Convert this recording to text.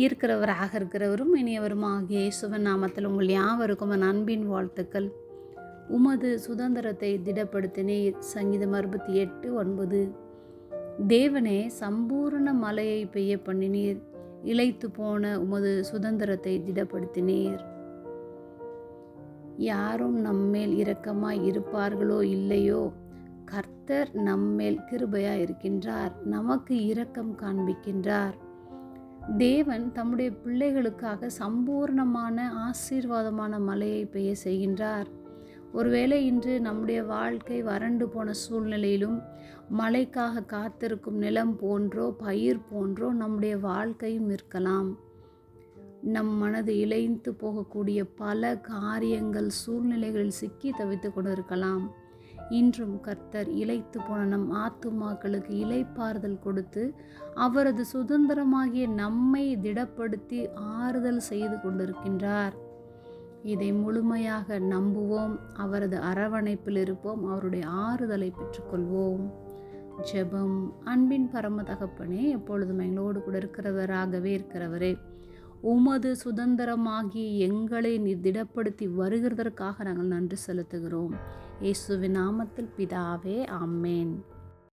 இருக்கிறவராக இருக்கிறவரும் இனியவருமாகிய இயேசுவன் நாமத்தில் உங்கள் யாவருக்கும் என் அன்பின் வாழ்த்துக்கள். உமது சுதந்திரத்தை திடப்படுத்தினீர். சங்கீதம் அறுபத்தி எட்டு ஒன்பது. தேவனே சம்பூரண மலையை பெய்ய பண்ணினீர். இழைத்து போன உமது சுதந்திரத்தை திடப்படுத்தினீர். யாரும் நம்மேல் இரக்கமாய் இருப்பார்களோ இல்லையோ? கர்த்தர் நம்மேல் கிருபையாய் இருக்கின்றார் நமக்கு இரக்கம் காண்பிக்கின்றார். தேவன் தம்முடைய பிள்ளைகளுக்காக சம்பூர்ணமான ஆசீர்வாதமான மழையை பெய்ய செய்கின்றார். ஒருவேளை இன்று நம்முடைய வாழ்க்கை வறண்டு போன சூழ்நிலையிலும் மழைக்காக காத்திருக்கும் நிலம் போன்றோ பயிர் போன்றோ நம்முடைய வாழ்க்கையும் இருக்கலாம். நம் மனது இழைந்து போகக்கூடிய பல காரியங்கள் சூழ்நிலைகளில் சிக்கி தவித்து கொண்டு இருக்கலாம் இன்றும் கர்த்தர் இழைத்து போன நம் ஆத்துமாக்களுக்கு இலைப்பாறுதல் கொடுத்து அவரது சுதந்திரமாகிய நம்மை திடப்படுத்தி ஆறுதல் செய்து கொண்டிருக்கின்றார். இதை முழுமையாக நம்புவோம். அவரது அரவணைப்பில் இருப்போம். அவருடைய ஆறுதலை பெற்றுக்கொள்வோம். ஜெபம். அன்பின் பரம தகப்பனே எப்பொழுதும் எங்களோடு கூட இருக்கிறவராகவே இருக்கிறவரே உமது சுதந்திரமாகி எங்களை நீர் திடப்படுத்தி வருகிறதற்காக நாங்கள் நன்றி செலுத்துகிறோம். இயேசுவின் நாமத்தில் பிதாவே ஆமேன்.